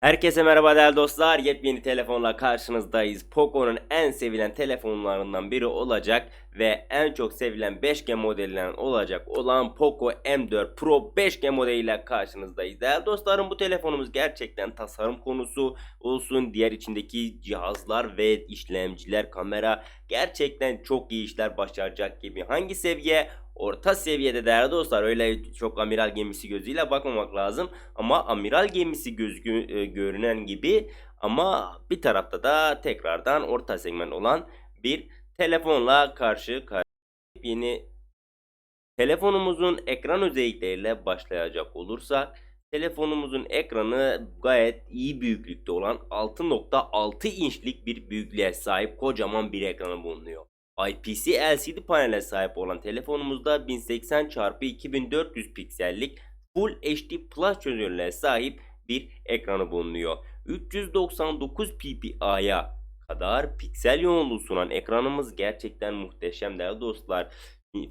Herkese merhaba değerli dostlar. Yepyeni telefonla karşınızdayız. Poco'nun en sevilen telefonlarından biri olacak ve en çok sevilen 5G modelinden olacak olan Poco M4 Pro 5G modeliyle karşınızdayız. Değerli dostlarım bu telefonumuz gerçekten tasarım konusu olsun. Diğer içindeki cihazlar ve işlemciler, kamera gerçekten çok iyi işler başaracak gibi. Hangi seviye? Orta seviyede değerli dostlar öyle çok amiral gemisi gözüyle bakmamak lazım. Ama amiral gemisi gözgü, e, görünen gibi ama bir tarafta da tekrardan orta segment olan bir telefonla karşı karşıya. Yeni telefonumuzun ekran özellikleriyle başlayacak olursak telefonumuzun ekranı gayet iyi büyüklükte olan 6.6 inçlik bir büyüklüğe sahip kocaman bir ekranı bulunuyor. IPS LCD panele sahip olan telefonumuzda 1080 x 2400 piksellik Full HD Plus çözünürlüğe sahip bir ekranı bulunuyor. 399 ppi'ya kadar piksel yoğunluğu sunan ekranımız gerçekten muhteşem değerli dostlar.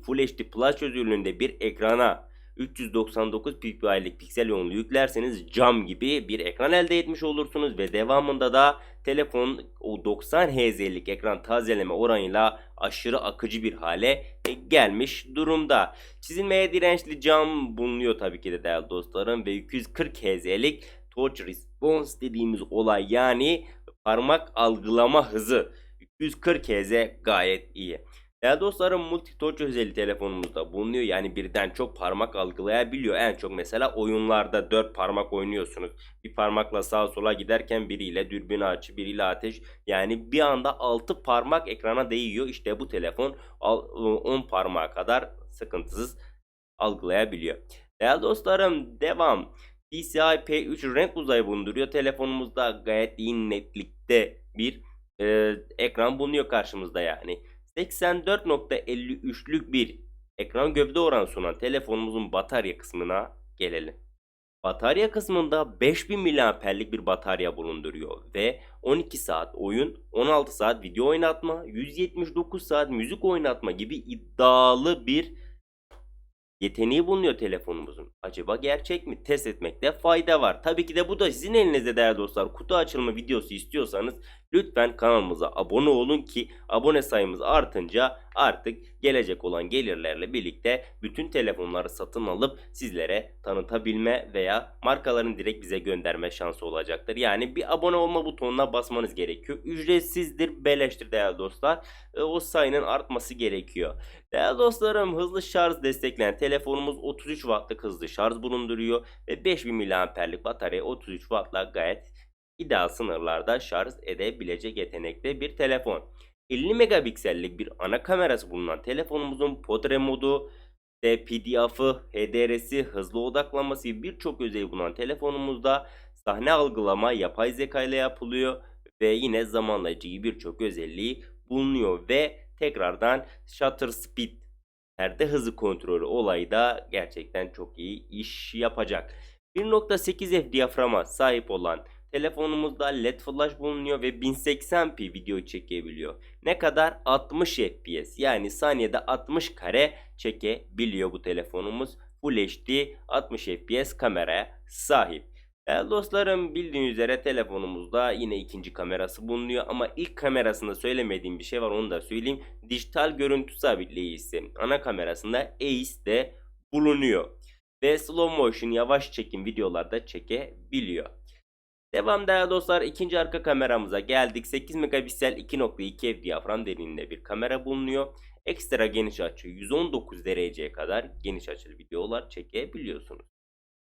Full HD Plus çözünürlüğünde bir ekrana 399 ppi'lik piksel yoğunluğu yüklerseniz cam gibi bir ekran elde etmiş olursunuz ve devamında da telefon o 90 Hz'lik ekran tazeleme oranıyla aşırı akıcı bir hale gelmiş durumda. Çizilmeye dirençli cam bulunuyor tabii ki de değerli dostlarım ve 240 Hz'lik touch response dediğimiz olay yani parmak algılama hızı 240 Hz gayet iyi. Değerli dostlarım multi touch özelliği telefonumuzda bulunuyor. Yani birden çok parmak algılayabiliyor. En çok mesela oyunlarda 4 parmak oynuyorsunuz. Bir parmakla sağa sola giderken biriyle dürbün açı, biriyle ateş. Yani bir anda 6 parmak ekrana değiyor. İşte bu telefon 10 parmağa kadar sıkıntısız algılayabiliyor. Değerli dostlarım devam. DCI P3 renk uzayı bulunduruyor. Telefonumuzda gayet iyi netlikte bir e, ekran bulunuyor karşımızda yani. 84.53'lük bir ekran gövde oranı sunan telefonumuzun batarya kısmına gelelim. Batarya kısmında 5000 mAh'lik bir batarya bulunduruyor ve 12 saat oyun, 16 saat video oynatma, 179 saat müzik oynatma gibi iddialı bir yeteneği bulunuyor telefonumuzun. Acaba gerçek mi? Test etmekte fayda var. Tabii ki de bu da sizin elinizde değerli dostlar. Kutu açılımı videosu istiyorsanız lütfen kanalımıza abone olun ki abone sayımız artınca artık gelecek olan gelirlerle birlikte bütün telefonları satın alıp sizlere tanıtabilme veya markaların direkt bize gönderme şansı olacaktır. Yani bir abone olma butonuna basmanız gerekiyor. Ücretsizdir, beleştir değerli dostlar. E, o sayının artması gerekiyor. Değerli dostlarım hızlı şarj destekleyen telefonumuz 33 wattlık hızlı şarj bulunduruyor ve 5000 mAh'lik batarya 33 wattla gayet ideal sınırlarda şarj edebilecek yetenekte bir telefon. 50 megapiksellik bir ana kamerası bulunan telefonumuzun portre modu, PDF'ı, HDR'si, hızlı odaklaması birçok özelliği bulunan telefonumuzda sahne algılama yapay zeka ile yapılıyor ve yine zamanlayıcı birçok özelliği bulunuyor ve tekrardan shutter speed perde hızı kontrolü olayı da gerçekten çok iyi iş yapacak. 1.8 F diyaframa sahip olan telefonumuzda LED flash bulunuyor ve 1080p video çekebiliyor. Ne kadar? 60 fps yani saniyede 60 kare çekebiliyor bu telefonumuz. Full HD 60 fps kameraya sahip. Değerli dostlarım bildiğiniz üzere telefonumuzda yine ikinci kamerası bulunuyor ama ilk kamerasında söylemediğim bir şey var onu da söyleyeyim. Dijital görüntü sabitleyicisi ana kamerasında ACE de bulunuyor. Ve slow motion yavaş çekim videolarda çekebiliyor. Devam değerli dostlar ikinci arka kameramıza geldik. 8 megapiksel 2.2 f diyafram derinliğinde bir kamera bulunuyor. Ekstra geniş açı 119 dereceye kadar geniş açılı videolar çekebiliyorsunuz.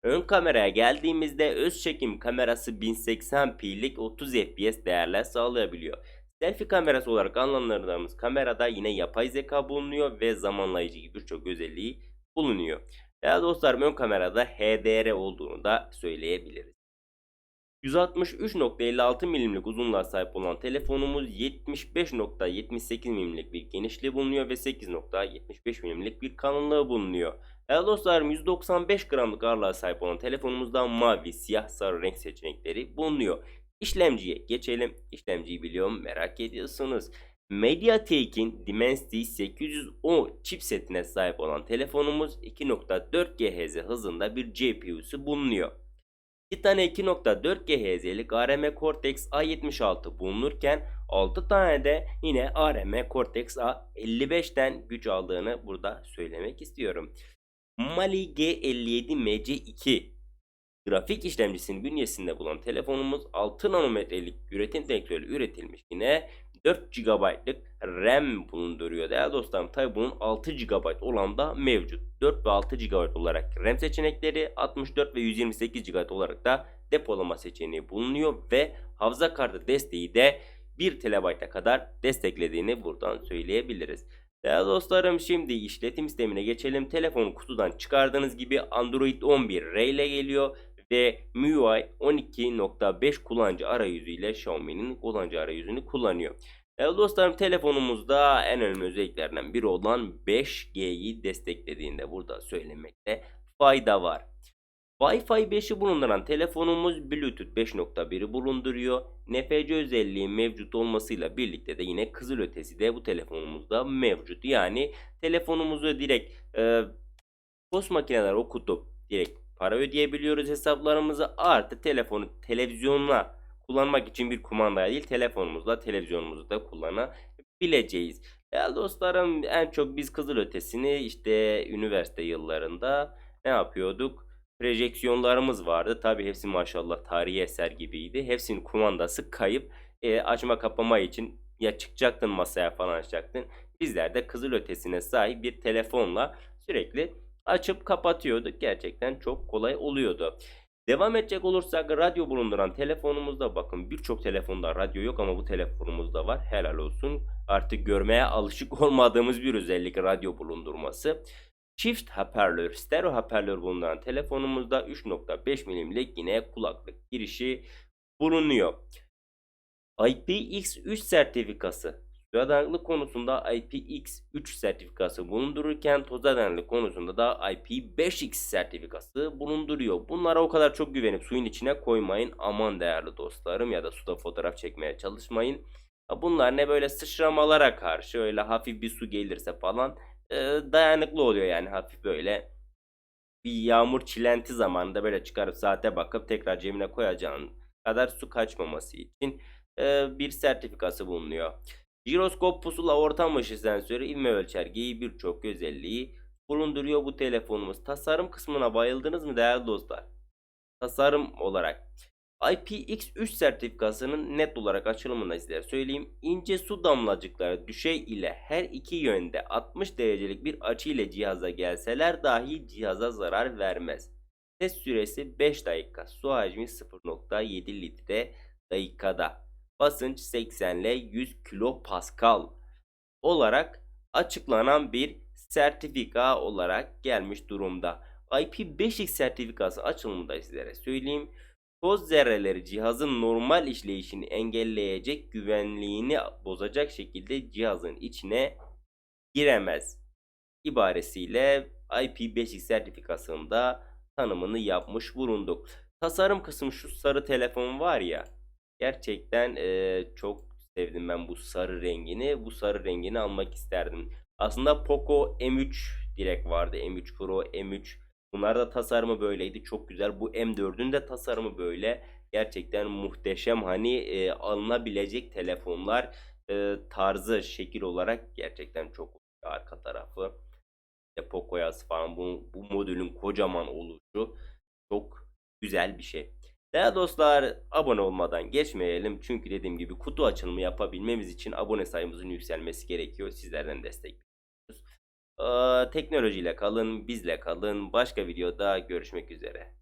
Ön kameraya geldiğimizde öz çekim kamerası 1080p'lik 30 fps değerler sağlayabiliyor. Selfie kamerası olarak anlamlandırdığımız kamerada yine yapay zeka bulunuyor ve zamanlayıcı gibi birçok özelliği bulunuyor. Değerli dostlarım ön kamerada HDR olduğunu da söyleyebiliriz. 163.56 mm'lik uzunluğa sahip olan telefonumuz 75.78 mm'lik bir genişliği bulunuyor ve 8.75 mm'lik bir kalınlığı bulunuyor. Değerli dostlarım 195 gramlık ağırlığa sahip olan telefonumuzda mavi, siyah, sarı renk seçenekleri bulunuyor. İşlemciye geçelim. İşlemciyi biliyorum merak ediyorsunuz. MediaTek'in Dimensity 810 chipsetine sahip olan telefonumuz 2.4 GHz hızında bir GPU'su bulunuyor. 2 tane 2.4 GHz'lik ARM Cortex A76 bulunurken 6 tane de yine ARM Cortex A55'ten güç aldığını burada söylemek istiyorum. Mali G57 MC2 grafik işlemcisinin bünyesinde bulunan telefonumuz 6 nanometrelik üretim teknolojisiyle üretilmiş yine 4 GB'lık RAM bulunduruyor değerli dostlarım. Tabi bunun 6 GB olan da mevcut. 4 ve 6 GB olarak RAM seçenekleri 64 ve 128 GB olarak da depolama seçeneği bulunuyor ve hafıza kartı desteği de 1 TB'a kadar desteklediğini buradan söyleyebiliriz. Değerli dostlarım şimdi işletim sistemine geçelim. Telefonu kutudan çıkardığınız gibi Android 11 R ile geliyor ve MIUI 12.5 kullanıcı arayüzü ile Xiaomi'nin kullanıcı arayüzünü kullanıyor. Değerli dostlarım telefonumuzda en önemli özelliklerinden biri olan 5G'yi desteklediğinde burada söylemekte fayda var. Wi-Fi 5'i bulunduran telefonumuz Bluetooth 5.1'i bulunduruyor. NFC özelliği mevcut olmasıyla birlikte de yine kızılötesi de bu telefonumuzda mevcut. Yani telefonumuzu direkt e, post makineler okutup direkt para ödeyebiliyoruz hesaplarımızı. Artı telefonu televizyonla kullanmak için bir kumanda değil telefonumuzla televizyonumuzu da kullanabileceğiz. Değerli dostlarım en çok biz kızılötesini işte üniversite yıllarında ne yapıyorduk? projeksiyonlarımız vardı. Tabi hepsi maşallah tarihi eser gibiydi. Hepsinin kumandası kayıp e, açma kapama için ya çıkacaktın masaya falan açacaktın. Bizler de kızıl ötesine sahip bir telefonla sürekli açıp kapatıyorduk. Gerçekten çok kolay oluyordu. Devam edecek olursak radyo bulunduran telefonumuzda bakın birçok telefonda radyo yok ama bu telefonumuzda var. Helal olsun. Artık görmeye alışık olmadığımız bir özellik radyo bulundurması. Çift hoparlör, stereo hoparlör bulunan telefonumuzda 3.5 mm'lik yine kulaklık girişi bulunuyor. IPX3 sertifikası Dayanıklık konusunda IPX3 sertifikası bulundururken toza dayanıklık konusunda da IP5X sertifikası bulunduruyor. Bunlara o kadar çok güvenip suyun içine koymayın. Aman değerli dostlarım ya da suda fotoğraf çekmeye çalışmayın. Bunlar ne böyle sıçramalara karşı öyle hafif bir su gelirse falan e, dayanıklı oluyor yani hafif böyle. Bir yağmur çilenti zamanında böyle çıkarıp saate bakıp tekrar cebine koyacağın kadar su kaçmaması için e, bir sertifikası bulunuyor. Jiroskop pusula ortam ışı sensörü ivme ölçer gibi birçok özelliği bulunduruyor bu telefonumuz. Tasarım kısmına bayıldınız mı değerli dostlar? Tasarım olarak IPX3 sertifikasının net olarak açılımını size söyleyeyim. İnce su damlacıkları düşey ile her iki yönde 60 derecelik bir açı ile cihaza gelseler dahi cihaza zarar vermez. Test süresi 5 dakika. Su hacmi 0.7 litre dakikada. Basınç 80 ile 100 kilopascal olarak açıklanan bir sertifika olarak gelmiş durumda. IP5X sertifikası açılımında sizlere söyleyeyim. Toz zerreleri cihazın normal işleyişini engelleyecek, güvenliğini bozacak şekilde cihazın içine giremez. İbaresiyle IP5X sertifikasında tanımını yapmış bulunduk. Tasarım kısmı şu sarı telefon var ya. Gerçekten e, çok sevdim ben bu sarı rengini. Bu sarı rengini almak isterdim. Aslında Poco M3 direkt vardı. M3 Pro, M3 Bunlar da tasarımı böyleydi. Çok güzel. Bu M4'ün de tasarımı böyle. Gerçekten muhteşem. Hani e, alınabilecek telefonlar e, tarzı şekil olarak gerçekten çok arka tarafı. İşte Poco yazısı falan bu, bu modülün kocaman oluşu çok güzel bir şey. Değerli dostlar abone olmadan geçmeyelim. Çünkü dediğim gibi kutu açılımı yapabilmemiz için abone sayımızın yükselmesi gerekiyor. Sizlerden destek bekliyoruz. Teknolojiyle kalın, bizle kalın. Başka videoda görüşmek üzere.